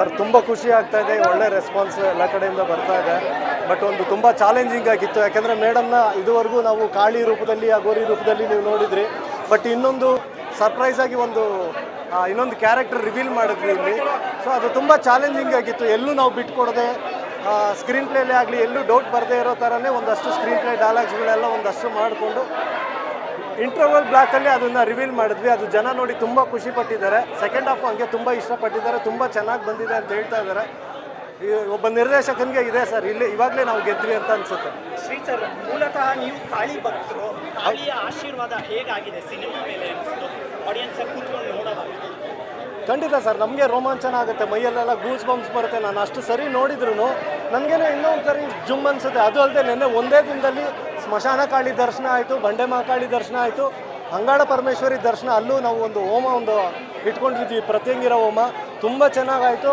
Sir, ತುಂಬ ಖುಷಿ ಆಗ್ತಾ ಇದೆ, ಒಳ್ಳೆ ರೆಸ್ಪಾನ್ಸ್ ಎಲ್ಲ ಕಡೆಯಿಂದ ಬರ್ತಾ ಇದೆ. ಬಟ್ ಒಂದು ತುಂಬ ಚಾಲೆಂಜಿಂಗ್ ಆಗಿತ್ತು. ಯಾಕೆಂದರೆ ಮೇಡಮ್ನ ಇದುವರೆಗೂ ನಾವು ಕಾಳಿ ರೂಪದಲ್ಲಿ, ಅಗೋರಿ ರೂಪದಲ್ಲಿ ನೀವು ನೋಡಿದ್ರಿ. ಬಟ್ ಇನ್ನೊಂದು ಸರ್ಪ್ರೈಸ್ ಆಗಿ ಒಂದು ಇನ್ನೊಂದು ಕ್ಯಾರೆಕ್ಟರ್ ರಿವೀಲ್ ಮಾಡಿದ್ವಿ ಇಲ್ಲಿ. ಸೊ ಅದು ತುಂಬ ಚಾಲೆಂಜಿಂಗ್ ಆಗಿತ್ತು. ಎಲ್ಲೂ ನಾವು ಬಿಟ್ಕೊಡದೆ ಸ್ಕ್ರೀನ್ ಪ್ಲೇಲೇ ಆಗಲಿ, ಎಲ್ಲೂ ಡೌಟ್ ಬರದೇ ಇರೋ ಥರನೇ ಒಂದಷ್ಟು ಸ್ಕ್ರೀನ್ ಪ್ಲೇ ಡೈಲಾಗ್ಸ್ಗಳೆಲ್ಲ ಒಂದಷ್ಟು ಮಾಡಿಕೊಂಡು ಇಂಟರ್ವಲ್ ಬ್ಲಾಕಲ್ಲಿ ಅದನ್ನು ರಿವೀಲ್ ಮಾಡಿದ್ವಿ. ಅದು ಜನ ನೋಡಿ ತುಂಬ ಖುಷಿ ಪಟ್ಟಿದ್ದಾರೆ. ಸೆಕೆಂಡ್ ಹಾಫ್ ಹಂಗೆ ತುಂಬ ಇಷ್ಟಪಟ್ಟಿದ್ದಾರೆ ತುಂಬ ಚೆನ್ನಾಗಿ ಬಂದಿದೆ ಅಂತ ಹೇಳ್ತಾ ಇದ್ದಾರೆ. ಒಬ್ಬ ನಿರ್ದೇಶಕನಿಗೆ ಇದೆ ಸರ್. ಇಲ್ಲಿ ಇವಾಗಲೇ ನಾವು ಗೆದ್ವಿ ಅಂತ ಅನ್ಸುತ್ತೆ. ಶ್ರೀ ಸರ್ ಮೂಲತಃ ನೀವು ಕಾಳಿ ಭಕ್ತರು ಕಾಳಿಯ ಆಶೀರ್ವಾದ ಹೇಗಾಗಿದೆ ಸಿನಿಮಾ ಮೇಲೆ ಆಡಿಯನ್ಸ್ ಕೂತ್ಕೊಂಡು ಖಂಡಿತ ಸರ್ ನಮಗೆ ರೋಮಾಂಚನ ಆಗುತ್ತೆ. ಮೈಯಲ್ಲೆಲ್ಲ ಗೂಸ್ ಬಂಪ್ಸ್ ಬರುತ್ತೆ. ನಾನು ಅಷ್ಟು ಸರಿ ನೋಡಿದ್ರು ನನಗೇನೋ ಇನ್ನೊಂದು ಸರಿ ಜುಮ್ ಅನ್ಸುತ್ತೆ. ಅದು ಅಲ್ಲದೆ ನಿನ್ನೆ ಒಂದೇ ದಿನದಲ್ಲಿ ಸ್ಮಶಾನ ಕಾಳಿ ದರ್ಶನ ಆಯಿತು ಬಂಡೆ ಮಹಾಕಾಳಿ ದರ್ಶನ ಆಯಿತು. ಅಂಗಾಳ ಪರಮೇಶ್ವರಿ ದರ್ಶನ ಅಲ್ಲೂ ನಾವು ಒಂದು ಹೋಮ ಒಂದು ಇಟ್ಕೊಂಡಿದ್ವಿ ಪ್ರತ್ಯಂಗಿರ ಹೋಮ. ತುಂಬ ಚೆನ್ನಾಗಾಯಿತು.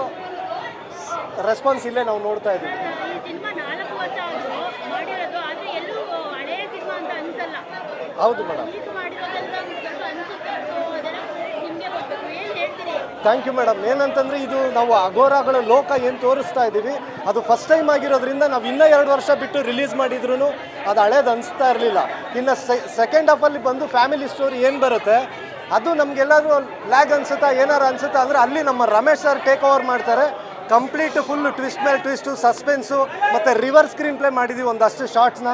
ರೆಸ್ಪಾನ್ಸ್ ಇಲ್ಲೇ ನಾವು ನೋಡ್ತಾ ಇದ್ದೀವಿ. ಹೌದು ಸಿನಿಮಾ ನಾಲ್ಕು ವರ್ಷ ಆದ್ರು ಮಾಡಿರೋದು ಆದ್ರೆ ಎಲ್ಲೂ ಹಳೆಯ ಸಿನಿಮಾ ಅಂತ ಅನ್ಸಲ್ಲ ಹೌದು ಮೇಡಮ್ ಈಗ ಮಾಡಿರೋದಂತ ಒಂದ್ ಸ್ವಲ್ಪ ಅನ್ಸುತ್ತೆ ಸೊ ಅದೆಲ್ಲ ನಿಮ್ಗೆ ಗೊತ್ತು ಏನ್ ಹೇಳ್ತೀರಿ ಥ್ಯಾಂಕ್ ಯು ಮೇಡಮ್ ಏನಂತಂದರೆ ಇದು ನಾವು ಅಗೋರಾಗಳ ಲೋಕ ಏನು ತೋರಿಸ್ತಾ ಇದ್ದೀವಿ ಅದು ಫಸ್ಟ್ ಟೈಮ್ ಆಗಿರೋದ್ರಿಂದ ನಾವು ಇನ್ನೂ ಎರಡು ವರ್ಷ ಬಿಟ್ಟು ರಿಲೀಸ್ ಮಾಡಿದ್ರು ಅದು ಹಳೇದು ಅನಿಸ್ತಾ ಇರಲಿಲ್ಲ. ಇನ್ನು ಸೆಕೆಂಡ್ ಹಾಫಲ್ಲಿ ಬಂದು ಫ್ಯಾಮಿಲಿ ಸ್ಟೋರಿ ಏನು ಬರುತ್ತೆ, ಅದು ನಮಗೆಲ್ಲರೂ ಲ್ಯಾಗ್ ಅನಿಸುತ್ತಾ, ಏನಾರು ಅನಿಸುತ್ತಾ ಅಂದರೆ ಅಲ್ಲಿ ನಮ್ಮ ರಮೇಶ್ ಸರ್ ಟೇಕ್ ಓವರ್ ಮಾಡ್ತಾರೆ. ಕಂಪ್ಲೀಟ್ ಫುಲ್ ಟ್ವಿಸ್ಟ್ ಮೇಲೆ ಟ್ವಿಸ್ಟು ಸಸ್ಪೆನ್ಸು ಮತ್ತು ರಿವರ್ಸ್ ಸ್ಕ್ರೀನ್ ಪ್ಲೇ ಮಾಡಿದ್ದೀವಿ ಒಂದಷ್ಟು ಶಾರ್ಟ್ಸ್ನ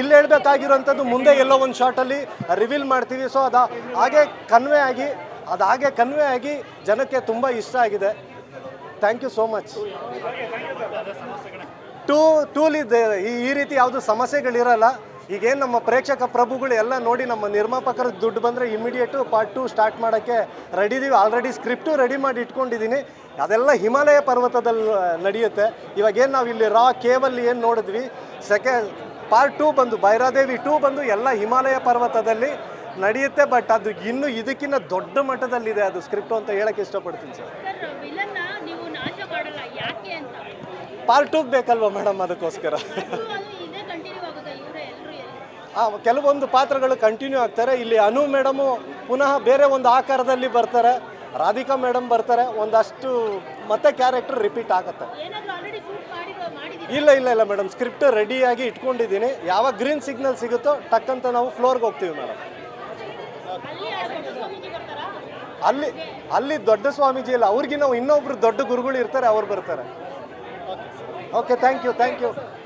ಇಲ್ಲಿ ಹೇಳ್ಬೇಕಾಗಿರೋಂಥದ್ದು ಮುಂದೆ ಎಲ್ಲೋ ಒಂದು ಶಾರ್ಟಲ್ಲಿ ರಿವೀಲ್ ಮಾಡ್ತೀವಿ. ಸೊ ಅದು ಹಾಗೆ ಕನ್ವೆ ಆಗಿ ಅದು ಹಾಗೆ ಕನ್ವೆ ಆಗಿ ಜನಕ್ಕೆ ತುಂಬ ಇಷ್ಟ ಆಗಿದೆ. ಥ್ಯಾಂಕ್ ಯು ಸೋ ಮಚ್ ಟೂ ಟೂಲಿದೆ ಈ ಈ ರೀತಿ ಯಾವುದು ಸಮಸ್ಯೆಗಳಿರಲ್ಲ. ಈಗೇನು ನಮ್ಮ ಪ್ರೇಕ್ಷಕ ಪ್ರಭುಗಳು ಎಲ್ಲ ನೋಡಿ ನಮ್ಮ ನಿರ್ಮಾಪಕರ ದುಡ್ಡು ಬಂದರೆ ಇಮಿಡಿಯೇಟು ಪಾರ್ಟ್ ಟು ಸ್ಟಾರ್ಟ್ ಮಾಡೋಕ್ಕೆ ರೆಡಿ ಇದೀವಿ. ಆಲ್ರೆಡಿ ಸ್ಕ್ರಿಪ್ಟು ರೆಡಿ ಮಾಡಿ ಇಟ್ಕೊಂಡಿದ್ದೀನಿ. ಅದೆಲ್ಲ ಹಿಮಾಲಯ ಪರ್ವತದಲ್ಲಿ ನಡೆಯುತ್ತೆ. ಇವಾಗೇನು ನಾವು ಇಲ್ಲಿ ರಾ ಕೇವಲ್ಲಿ ಏನು ನೋಡಿದ್ವಿ? ಸೆಕೆಂಡ್ ಪಾರ್ಟ್ ಟೂ ಬಂದು, ಭೈರಾದೇವಿ ಟೂ ಬಂದು ಎಲ್ಲ ಹಿಮಾಲಯ ಪರ್ವತದಲ್ಲಿ ನಡೆಯುತ್ತೆ ಬಟ್ ಅದು ಇನ್ನೂ ಇದಕ್ಕಿಂತ ದೊಡ್ಡ ಮಟ್ಟದಲ್ಲಿದೆ ಅದು ಸ್ಕ್ರಿಪ್ಟ್ ಅಂತ ಹೇಳಕ್ಕೆ ಇಷ್ಟಪಡ್ತೀನಿ ಸರ್. ಪಾರ್ಟ್ ಟೂ ಬೇಕಲ್ವಾ ಮೇಡಮ್ ಅದಕ್ಕೋಸ್ಕರ? ಕೆಲವೊಂದು ಪಾತ್ರಗಳು ಕಂಟಿನ್ಯೂ ಆಗ್ತಾರೆ. ಇಲ್ಲಿ ಅನು ಮೇಡಮು ಪುನಃ ಬೇರೆ ಒಂದು ಆಕಾರದಲ್ಲಿ ಬರ್ತಾರೆ. ರಾಧಿಕಾ ಮೇಡಮ್ ಬರ್ತಾರೆ. ಒಂದಷ್ಟು ಮತ್ತೆ ಕ್ಯಾರೆಕ್ಟರ್ ರಿಪೀಟ್ ಆಗುತ್ತೆ. ಇಲ್ಲ ಇಲ್ಲ ಇಲ್ಲ ಮೇಡಮ್ ಸ್ಕ್ರಿಪ್ಟ್ ರೆಡಿಯಾಗಿ ಇಟ್ಕೊಂಡಿದ್ದೀನಿ. ಯಾವಾಗ ಗ್ರೀನ್ ಸಿಗ್ನಲ್ ಸಿಗುತ್ತೋ ಟಕ್ಕಂತ ನಾವು ಫ್ಲೋರ್ಗೆ ಹೋಗ್ತೀವಿ ಮೇಡಮ್ ಅಲ್ಲಿ ಆ ದೊಡ್ಡ ಸ್ವಾಮೀಜಿ ಬರ್ತಾರಾ ಅಲ್ಲಿ ಅಲ್ಲಿ ದೊಡ್ಡ ಸ್ವಾಮೀಜಿ ಇಲ್ಲ. ಅವ್ರಿಗಿನ್ನ ಇನ್ನೊಬ್ರು ದೊಡ್ಡ ಗುರುಗಳು ಇರ್ತಾರೆ ಅವ್ರು ಬರ್ತಾರೆ. Okay thank you thank you